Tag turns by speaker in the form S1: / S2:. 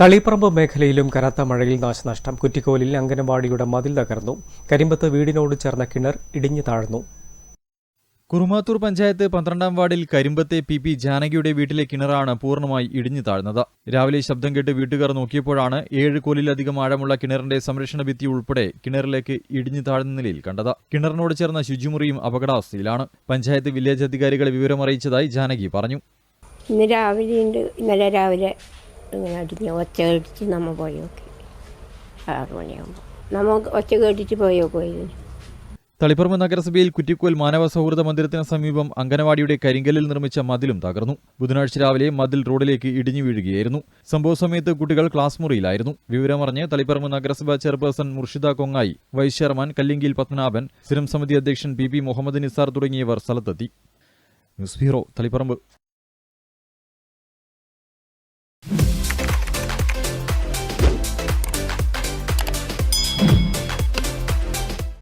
S1: തളിപ്പറമ്പ് മേഖലയിലും കനത്ത മഴയിൽ നാശനഷ്ടം. കുറ്റിക്കോലിൽ അംഗനവാടിയുടെ മതിൽ തകർന്നു. കരിമ്പത്ത് വീടിനോട് ചേർന്ന കിണർ ഇടിഞ്ഞു താഴ്ന്നു.
S2: കുറുമാത്തൂർ പഞ്ചായത്ത് പന്ത്രണ്ടാം വാർഡിൽ കരിമ്പത്തെ പി പി ജാനകിയുടെ വീട്ടിലെ കിണറാണ് പൂർണമായി ഇടിഞ്ഞു താഴ്ന്നത്. രാവിലെ ശബ്ദം കേട്ട് വീട്ടുകാർ നോക്കിയപ്പോഴാണ് ഏഴ് കോലിലധികം ആഴമുള്ള കിണറിന്റെ സംരക്ഷണ ഭിത്തി ഉൾപ്പെടെ കിണറിലേക്ക് ഇടിഞ്ഞു താഴ്ന്ന നിലയിൽ കണ്ടത്. കിണറിനോട് ചേർന്ന ശുചിമുറിയും അപകടാവസ്ഥയിലാണ്. പഞ്ചായത്ത് വില്ലേജ് അധികാരികളെ വിവരമറിയിച്ചതായി ജാനകി പറഞ്ഞു.
S3: ഇന്ന് രാവിലെ ഉണ്ട് ഇന്നലെ രാവിലെ ഇങ്ങനെ അടിഞ്ഞ് ഒച്ച കേട്ടിച്ച് നമ്മൾ പോയി നോക്കി. ആറ് മണിയാകുമ്പോൾ നമ്മൾ ഒച്ച കേട്ടിട്ട് പോയി
S2: തളിപ്പറമ്പ് നഗരസഭയിൽ കുറ്റിക്കോൽ മാനവ സൗഹൃദ മന്ദിരത്തിന് സമീപം അങ്കനവാടിയുടെ കരിങ്കല്ലിൽ നിർമ്മിച്ച മതിലും തകർന്നു. ബുധനാഴ്ച രാവിലെ മതിൽ റോഡിലേക്ക് ഇടിഞ്ഞു വീഴുകയായിരുന്നു. സംഭവ സമയത്ത് കുട്ടികൾ ക്ലാസ് മുറിയിലായിരുന്നു. വിവരമറിഞ്ഞ് തളിപ്പറമ്പ് നഗരസഭാ chairperson Murshida Kongayi vice chairman Kallingil Padmanabhan സ്ഥിരം സമിതി അധ്യക്ഷൻ പി പി മുഹമ്മദ് നിസാർ തുടങ്ങിയവർ സ്ഥലത്തെത്തി. News bureau Taliparamba.